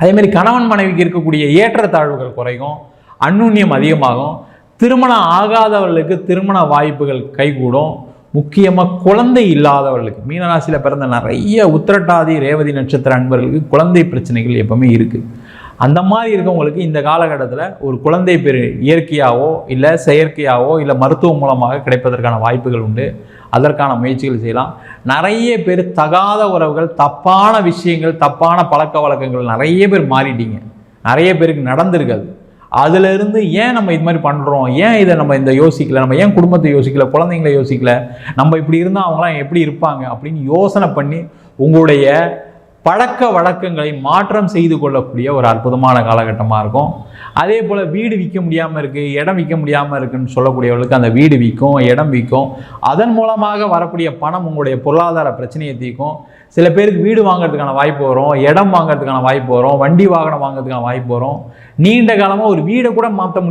அதேமாரி கணவன் மனைவிக்கு இருக்கக்கூடிய ஏற்றத்தாழ்வுகள் குறையும் அந்நுண்ணியம் அதிகமாகும் திருமணம் ஆகாதவர்களுக்கு திருமண வாய்ப்புகள் கைகூடும் முக்கியமாக குழந்தை இல்லாதவர்களுக்கு மீனராசியில் பிறந்த நிறைய உத்திரட்டாதி ரேவதி நட்சத்திர அன்பர்களுக்கு குழந்தை பிரச்சனைகள் எப்பவுமே இருக்குது அந்த மாதிரி இருக்கவங்களுக்கு இந்த காலகட்டத்தில் ஒரு குழந்தை பேர் இயற்கையாவோ இல்லை செயற்கையாவோ இல்லை மருத்துவம் மூலமாக கிடைப்பதற்கான வாய்ப்புகள் உண்டு. அதற்கான முயற்சிகள் செய்யலாம். நிறைய பேர் தகாத உறவுகள் தப்பான விஷயங்கள் தப்பான பழக்க வழக்கங்கள் நிறைய பேர் மாறிட்டீங்க. நிறைய பேருக்கு நடந்திருக்காது. அதிலிருந்து ஏன் நம்ம இது மாதிரி பண்ணுறோம் ஏன் இதை நம்ம இந்த யோசிக்கல? நம்ம ஏன் குடும்பத்தை யோசிக்கல? குழந்தைங்களை யோசிக்கல? நம்ம இப்படி இருந்தால் அவங்களாம் எப்படி இருப்பாங்க? அப்படின்னு யோசனை பண்ணி உங்களுடைய பழக்க வழக்கங்களை மாற்றம் செய்து கொள்ளக்கூடிய ஒரு அற்புதமான காலகட்டமாக இருக்கும். அதே போல் வீடு விற்க முடியாமல் இருக்குது இடம் விற்க முடியாமல் இருக்குன்னு சொல்லக்கூடியவர்களுக்கு அந்த வீடு விற்கும் இடம் விற்கும். அதன் மூலமாக வரக்கூடிய பணம் உங்களுடைய பொருளாதார பிரச்சனையை தீர்க்கும். சில பேருக்கு வீடு வாங்குறதுக்கான வாய்ப்பு வரும் இடம் வாங்குறதுக்கான வாய்ப்பு வரும் வண்டி வாகனம் வாங்குறதுக்கான வாய்ப்பு வரும். நீண்ட காலமாக ஒரு வீடை கூட மாற்ற முடியல.